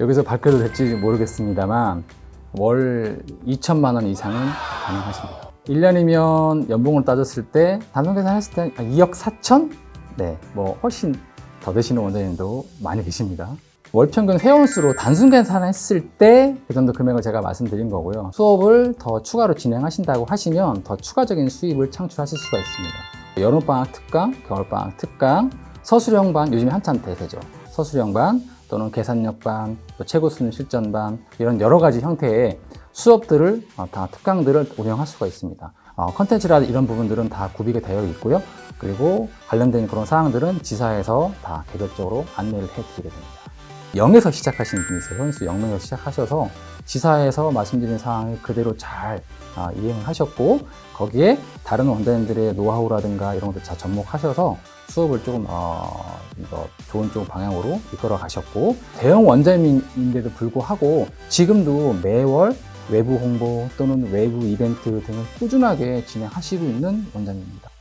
여기서 밝혀도 될지 모르겠습니다만 월 2천만 원 이상은 가능하십니다. 1년이면 연봉을 따졌을 때 단순 계산했을 때 2억 4천? 네, 뭐 훨씬 더 되시는 원장님도 많이 계십니다. 월 평균 회원수로 단순 계산했을 때 그 정도 금액을 제가 말씀드린 거고요. 수업을 더 추가로 진행하신다고 하시면 더 추가적인 수입을 창출하실 수가 있습니다. 여름방학 특강, 겨울방학 특강, 서술형 반, 요즘에 한참 대세죠. 서술형 반 또는 계산력반, 또 최고 수능 실전반 이런 여러 가지 형태의 수업들을 어, 다 특강들을 운영할 수가 있습니다. 어, 컨텐츠라 이런 부분들은 다 구비가 되어 있고요. 그리고 관련된 그런 사항들은 지사에서 다 개별적으로 안내를 해드리게 됩니다. 0에서 시작하시는 분이 있어요. 선수 0에서 시작하셔서 지사에서 말씀드린 사항을 그대로 잘 아, 이행을 하셨고 거기에 다른 원장님들의 노하우라든가 이런 것들 다 접목하셔서 수업을 조금 어, 좋은 쪽 방향으로 이끌어 가셨고 대형 원장님인데도 불구하고 지금도 매월 외부 홍보 또는 외부 이벤트 등을 꾸준하게 진행하시고 있는 원장님입니다.